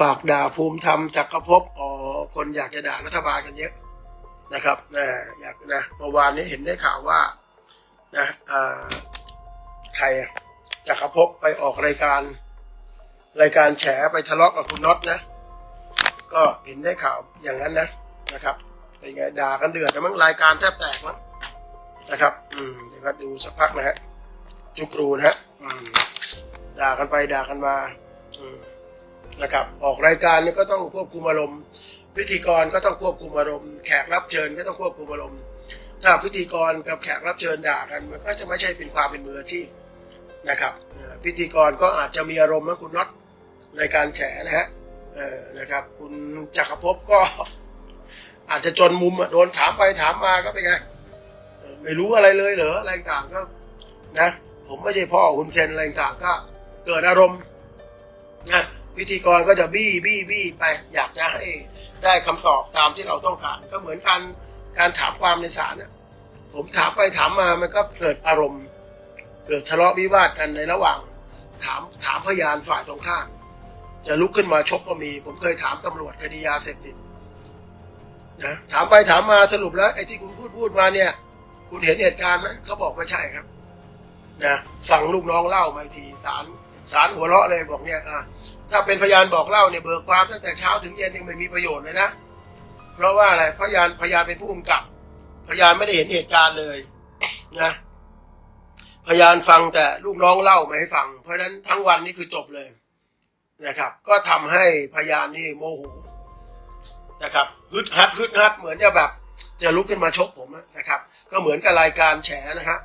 ฝากด่าภูมิธรรมจักรภพอ๋อคนอยากจะด่ารัฐบาลกันเยอะนะครับนะอยากนะเมื่อวานนี้เห็นได้ข่าวว่านะอ่าใครจักรภพไปออกรายการ รายการแฉไปทะเลาะกับคุณน็อตนะ ก็เห็นได้ข่าวอย่างนั้นนะนะครับเป็นไงด่ากันเดือดนะมั้งรายการแทบแตกมั้งนะครับ อืมเดี๋ยวก็ดูสักพักนะฮะจุกรูนะฮะด่ากันไปด่ากันมา อืม นะครับออกรายการนี่ก็ต้องควบคุมอารมณ์ พิธีกรก็ต้องควบคุมอารมณ์แขกรับเชิญก็ต้องควบคุมอารมณ์ ถ้าพิธีกรกับแขกรับเชิญด่ากันมันก็จะไม่ใช่เป็นความเป็นมืออาชีพนะครับพิธีกรก็อาจจะมีอารมณ์นะคุณน็อตในการแฉนะฮะนะครับ คุณจักรภพก็อาจจะจนมุมโดนถามไปถามมาก็เป็นไงไม่รู้อะไรเลยเหรออะไรต่างๆก็นะ ผมไม่ใช่พ่อคุณเซนอะไรต่างๆก็เกิดอารมณ์นะ พิธีกรก็จะบี้บี้บี้ไป อยากจะให้ได้คำตอบตามที่เราต้องการ ก็เหมือนการการถามความในศาลน่ะผมถามไปถามมามันก็เกิดอารมณ์ เกิดทะเลาะวิวาทกันในระหว่าง ถามถามพยานฝ่ายตรงข้ามจะลุกขึ้นมาชกก็มี ผมเคยถามตำรวจคดียาเสพติดนะถามไปถามมาสรุปแล้วไอ้ที่คุณพูดพูดมาเนี่ย คุณเห็นเหตุการณ์ไหมเขาบอกไม่ใช่ครับนะฟังลูกน้องเล่ามาอีกทีสาร สารหัวเราะเลยบอกเนี่ยอะถ้าเป็นพยานบอกเล่าเนี่ยเบิกความตั้งแต่เช้าถึงเย็นยังไม่มีประโยชน์เลยนะ เพราะว่าอะไรพยานพยานเป็นผู้กำกับ พยานไม่ได้เห็นเหตุการณ์เลยนะพยานฟังแต่ลูกน้องเล่ามาให้ฟัง เพราะฉะนั้นทั้งวันนี่คือจบเลยนะครับ ก็ทำให้พยานนี่โมโหนะครับฮึดฮัดฮึดฮัดเหมือนจะแบบจะลุกขึ้นมาชกผมนะครับ ก็เหมือนกับรายการแฉนะฮะ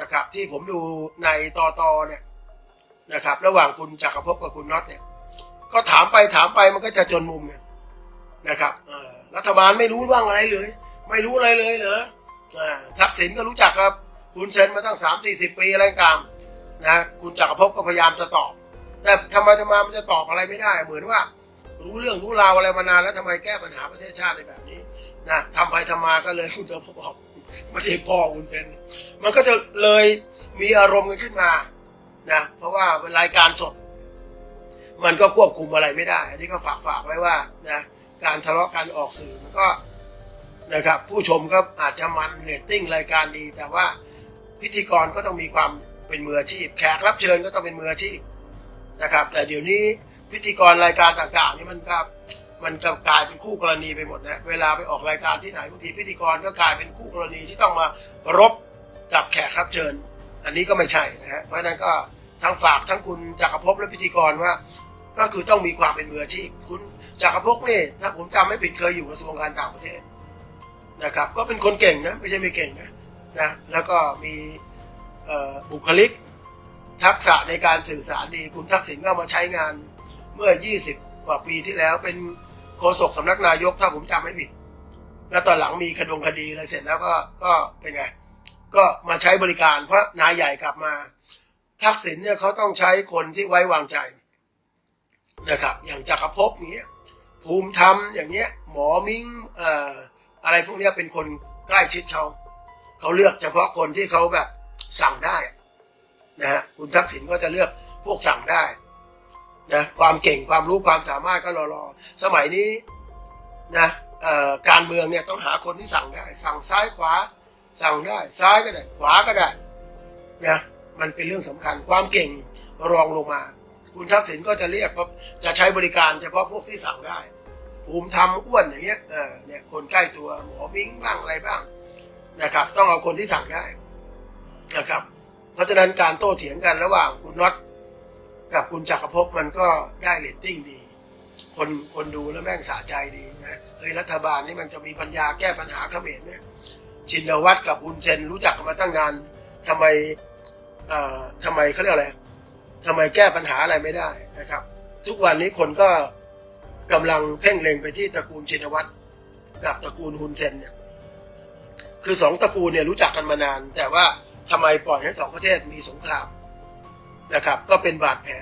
นะครับ ที่ผมดูในตอตอเนี่ย นะครับ ระหว่างคุณจักรภพกับคุณน็อตเนี่ย ก็ถามไปถามไปมันก็จะจนมุมเนี่ยนะครับรัฐบาลไม่รู้เรื่องอะไรเลย ไม่รู้อะไรเลยเหรอทักษิณก็รู้จักครับคุณเซนมาตั้งสามสี่สิบปีอะไรตางนะคุณจักรภพก็พยายามจะตอบ แต่ทำไมทำไมมันจะตอบอะไรไม่ได้ เหมือนว่า รู้เรื่องรู้ราวอะไรมานานแล้วทำไมแก้ปัญหาประเทศชาติในแบบนี้นะทำไปทำมาก็เลยคุณจะบอกไม่ใช่พ่อคุณเซนมันก็จะเลยมีอารมณ์กันขึ้นมา นะเพราะว่าเป็นรายการสด มันก็ควบคุมอะไรไม่ได้ อันนี้ก็ฝากฝากไว้ว่านะการทะเลาะกันออกสื่อมันก็นะครับ ผู้ชมก็อาจจะมันเรตติ้งรายการดี แต่ว่าพิธีกรก็ต้องมีความเป็นมืออาชีพ แขกรับเชิญก็ต้องเป็นมืออาชีพนะครับ แต่เดี๋ยวนี้พิธีกรรายการต่างๆ นี่มันก็มันก็กลายเป็นคู่กรณีไปหมดนะเวลาไปออกรายการที่ไหนบางทีพิธีกรก็กลายเป็นคู่กรณีที่ต้องมารบกับแขกรับเชิญ อันนี้ก็ไม่ใช่นะฮะเพราะฉะนั้นก็ ทั้งฝากทั้งคุณจักรภพและพิธีกรว่า ก็คือต้องมีความเป็นมืออาชีพ คุณจักรภพนี่ถ้าผมจำไม่ผิดเคยอยู่กระทรวงการต่างประเทศนะครับ ก็เป็นคนเก่งนะไม่ใช่ไม่เก่งนะนะแล้วก็มีบุคลิกทักษะในการสื่อสารดี คุณทักษิณก็มาใช้งานเมื่อ 20 กว่าปีที่แล้วเป็นโฆษกสำนักนายกถ้าผมจำไม่ผิด แล้วตอนหลังมีคดงคดีอะไรเสร็จแล้วก็ก็เป็นไง ก็มาใช้บริการเพราะนายใหญ่กลับมา ทักษิณเนี่ยเขาต้องใช้คนที่ไว้วางใจนะครับ อย่างจักรภพอย่างเงี้ยภูมิธรรมอย่างเงี้ยหมอมิงเอ่ออะไรพวกเนี้ยเป็นคนใกล้ชิดเขาเขาเลือกเฉพาะคนที่เขาแบบสั่งได้นะฮะคุณทักษิณก็จะเลือกพวกสั่งได้นะความเก่งความรู้ความสามารถก็รอรอสมัยนี้นะเอ่อการเมืองเนี่ยต้องหาคนที่สั่งได้ สั่งซ้ายขวา สั่งได้ ซ้ายก็ได้ ขวาก็ได้นะ มันเป็นเรื่องสำคัญ ความเก่งรองลงมา คุณทักษิณก็จะเรียกจะใช้บริการเฉพาะพวกที่สั่งได้ ภูมิธรรมอ้วนอย่างเงี้ยเออเนี่ยคนใกล้ตัวหมอมิ้งบ้างอะไรบ้างนะครับ ต้องเอาคนที่สั่งได้นะครับ เพราะฉะนั้นการโต้เถียงกันระหว่างคุณน็อตกับคุณจักรภพมันก็ได้เรตติ้งดี คนคนดูแล้วแม่งสะใจดีนะเฮ้ยรัฐบาลนี่มันจะมีปัญญาแก้ปัญหาเขมรเนี่ยชินวัตรกับอุนเซนรู้จักกันมาตั้งนานทำไม ทำไมเขาเรียกอะไรทำไมแก้ปัญหาอะไรไม่ได้นะครับ ทุกวันนี้คนก็กำลังเพ่งเล็งไปที่ตระกูลชินวัตรกับตระกูลฮุนเซนเนี่ยคือสองตระกูลเนี่ยรู้จักกันมานาน แต่ว่าทำไมปล่อยให้สองประเทศมีสงครามนะครับ ก็เป็นบาดแผล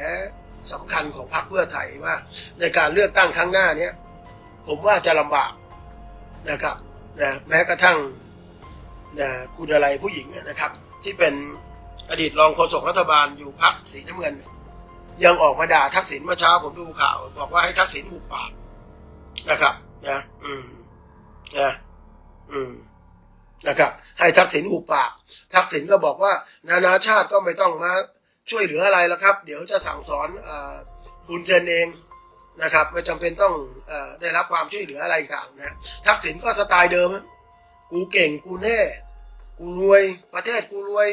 สำคัญของพรรคเพื่อไทยว่า ในการเลือกตั้งครั้งหน้าเนี้ยผมว่าจะลำบากนะครับนะแม้กระทั่งนะคุณอะไรผู้หญิงนะครับ ที่เป็น อดีตรองโฆษกรัฐบาลอยู่พรรคสีน้ำเงิน ยังออกมาด่าทักษิณเมื่อเช้าผมดูข่าว บอกว่าให้ทักษิณหุบปากนะครับนะอืมนะอืมนะครับ ให้ทักษิณหุบปาก ทักษิณก็บอกว่า นานาชาติก็ไม่ต้องมาช่วยเหลืออะไรแล้วครับ เดี๋ยวจะสั่งสอนอคุณเซนเองนะครับ ไม่จำเป็นต้องอได้รับความช่วยเหลืออะไรต่างนะทักษิณก็สไตล์เดิม กูเก่งกูแน่ กูรวยประเทศกูรวย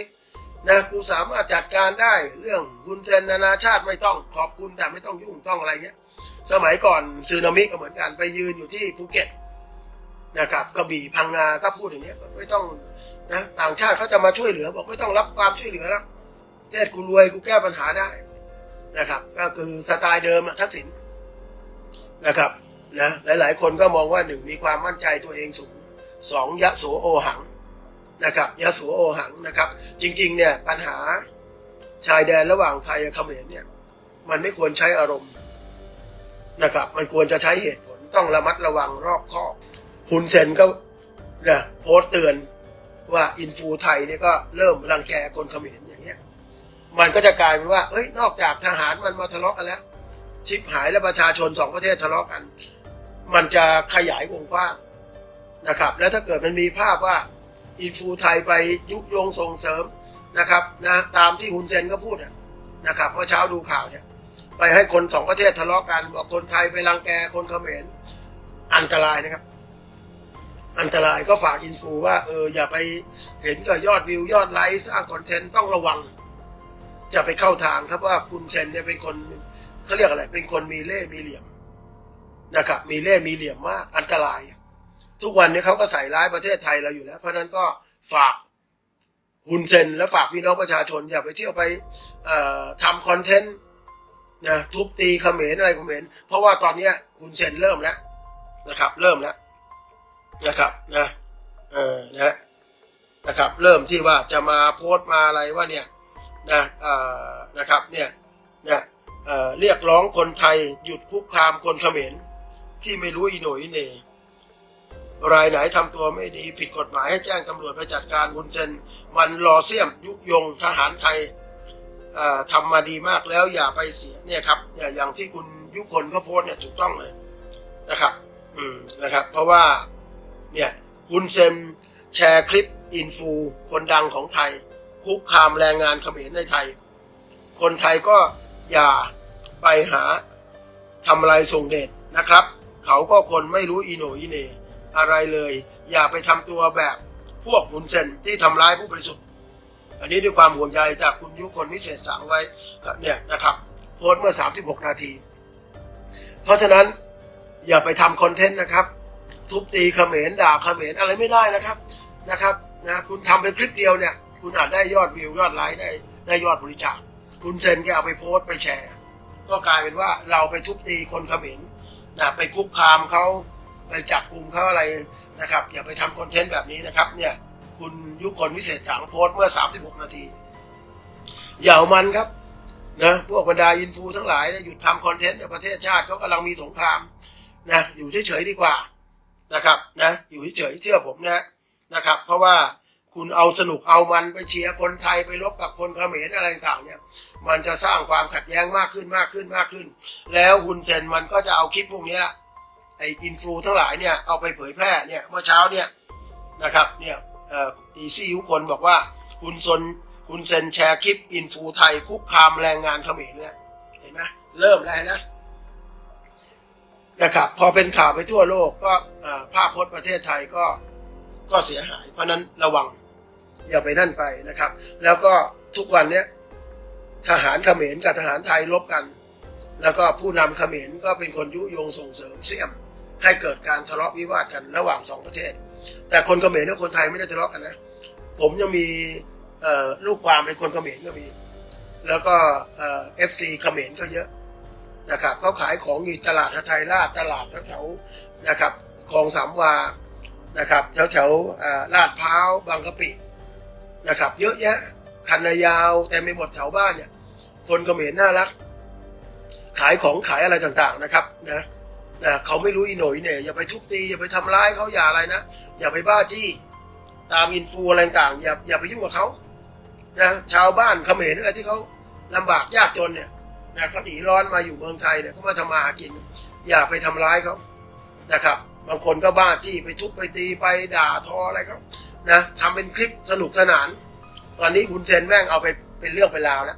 นะกูสามารถจัดการได้เรื่องคุณเซนนานาชาติไม่ต้องขอบคุณแต่ไม่ต้องยุ่งต้องอะไรเงี้ย สมัยก่อนซึนามิก็เหมือนกันไปยืนอยู่ที่ภูเก็ตนะครับกระบี่พังงาก็พูดอย่างเงี้ยไม่ต้องนะต่างชาติเขาจะมาช่วยเหลือบอกไม่ต้องรับความช่วยเหลือแล้วเทศกูรวยกูแก้ปัญหาได้นะครับ ก็คือสไตล์เดิมทักษิณนะครับนะหลาย ๆ คนก็มองว่าหนึ่งมีความมั่นใจตัวเองสูงสองยะโสโอหัง นะครับยะโสโอหังนะครับ จริงๆเนี่ยปัญหาชายแดนระหว่างไทยกับเขมรเนี่ยมันไม่ควรใช้อารมณ์นะครับ มันควรจะใช้เหตุผลต้องระมัดระวังรอบคอบฮุนเซนก็นะโพสต์เตือนว่าอินฟูไทยเนี่ยก็เริ่มรังแกคนเขมรอย่างเงี้ย มันก็จะกลายเป็นว่าเอ้ยนอกจากทหารมันมาทะเลาะกันแล้ว ชิบหายแล้วประชาชนสองประเทศทะเลาะกัน มันจะขยายวงกว้างนะครับ แล้วถ้าเกิดมันมีภาพว่า อินฟูไทยไปยุยงส่งเสริมนะครับนะตามที่ฮุนเซนก็พูดอะนะครับเมื่อเช้าดูข่าวเนี่ยไปให้คนสองประเทศทะเลาะกันบอกคนไทยไปรังแกคนเขมรอันตรายนะครับ อันตรายก็ฝากอินฟูว่าเอออย่าไปเห็นกับยอดวิวยอดไลค์สร้างคอนเทนต์ต้องระวัง จะไปเข้าทางครับว่าคุณเซนเนี่ยเป็นคนเขาเรียกอะไร เป็นคนมีเล่มีเหลี่ยมนะครับ มีเล่มีเหลี่ยมมากอันตราย ทุกวันนี้เขาก็ใส่ร้ายประเทศไทยเราอยู่แล้ว เพราะนั้นก็ฝากฮุนเซนและฝากพี่น้องประชาชนอย่าไปเที่ยวไปทำคอนเทนต์นะทุบตีเขมรอะไรเขมรเพราะว่าตอนนี้ยฮุนเซนเริ่มแล้วนะครับ เริ่มแล้วนะครับนะเออนะนะครับ เริ่มที่ว่าจะมาโพสต์มาอะไรว่าเนี่ยนะเอ่อนะครับเนี่ยเนี่ยเอ่อเรียกร้องคนไทยหยุดคุกคามคนเขมรที่ไม่รู้อีโหนอีเหน่ รายไหนทำตัวไม่ดีผิดกฎหมายให้แจ้งตำรวจไปจัดการวุนเซนมันรอเสียมยุยงทหารไทยทำมาดีมากแล้วอย่าไปเสียเนี่ยครับเนี่ยอย่างที่คุณยุคนเขาโพสต์เนี่ยถูกต้องเลยนะครับ อืมนะครับ เพราะว่าเนี่ยวุนเซนแชร์คลิปอินฟูคนดังของไทย คุกคามแรงงานเขมรในไทย คนไทยก็อย่าไปหาทำอะไรส่งเดชนะครับ เขาก็คนไม่รู้อีโหนอีเน่ อะไรเลย อย่าไปทำตัวแบบพวกมุนเซนที่ทำร้ายผู้บริสุทธิ์ อันนี้ด้วยความห่วงใยจากคุณยุคนวิเศษสั่งไว้เนี่ยนะครับโพสเมื่อ 36 นาที เพราะฉะนั้นอย่าไปทำคอนเทนต์นะครับ ทุบตีเขมรด่าเขมรอะไรไม่ได้นะครับนะครับนะคุณทำไปคลิปเดียวเนี่ย คุณอาจได้ยอดวิวยอดไลค์ได้ได้ยอดบริจาคคุณเซนแกเอาไปโพสต์ไปแชร์ ก็กลายเป็นว่าเราไปทุบตีคนเขมรนะไปคุกคามเขา ไปจับกลุ่มเขาอะไรนะครับอย่าไปทำคอนเทนต์แบบนี้นะครับเนี่ยคุณยุคนวิเศษสังโพสเมื่อ 36 นาทีอย่าเอามันครับนะพวกบรรดาอินฟูทั้งหลายนี่ยหยุดทำคอนเทนต์ในประเทศชาติเขากำลังมีสงครามนะอยู่เฉยๆดีกว่านะครับนะอยู่เฉยๆเชื่อผมนะนะครับ เพราะว่าคุณเอาสนุกเอามันไปเชียร์คนไทยไปลบกับคนเขมรอะไรต่างเนี่ย มันจะสร้างความขัดแย้งมากขึ้นมากขึ้นมากขึ้น แล้วฮุนเซนมันก็จะเอาคลิปพวกนี้ ไออินฟลูทั้งหลายเนี่ยเอาไปเผยแพร่เนี่ยเมื่อเช้าเนี่ยนะครับเนี่ยเอ่ออีซี่ทุกคนบอกว่าคุณซนคุณเซนแชร์คลิปอินฟูไทยคุกคามแรงงานเขมรเนี่ยเห็นไหมเริ่มแล้วนะนะครับพอเป็นข่าวไปทั่วโลกก็ภาพพจน์ประเทศไทยก็ก็เสียหาย เพราะนั้นระวังอย่าไปนั่นไปนะครับ แล้วก็ทุกวันเนี้ยทหารเขมรกับทหารไทยลบกัน แล้วก็ผู้นำเขมรก็เป็นคนยุยงส่งเสริมเสี่ยม ให้เกิดการทะเลาะวิวาทกันระหว่างสองประเทศ แต่คนเขมรกับคนไทยไม่ได้ทะเลาะกันนะ ผมยังมีลูกความเป็นคนเขมรก็มี แล้วก็เอฟซีเขมรก็เยอะนะครับเขาขายของอยู่ตลาดไทยราชตลาดแถวๆนะครับคลองสามวานะครับแถวแถวๆลาดพร้าวบางกะปินะครับ เยอะแยะคันนายาวแต่ไม่หมดแถวบ้านเนี่ย คนเขมรน่ารัก ขายของขายอะไรต่างๆนะครับนะนะเขาไม่รู้อีหน่อยเนี่ยอย่าไปทุบตีอย่าไปทำร้ายเขาอย่าอะไรนะอย่าไปบ้าจี้ตามอินฟูอะไรต่างอย่าอย่าไปยุ่งกับเขานะชาวบ้านเขมรอะไรที่เขาลำบากยากจนเนี่ยนะเขาหนีร้อนมาอยู่เมืองไทยเนี่ยเขามาทำมาหากิน อย่าไปทำร้ายเขานะครับ บางคนก็บ้าที่ไปทุบไปตีไปด่าทออะไรเขานะทำเป็นคลิปสนุกสนาน ตอนนี้คุณเซนแม่งเอาไปเป็นเรื่องเป็นราวแล้ว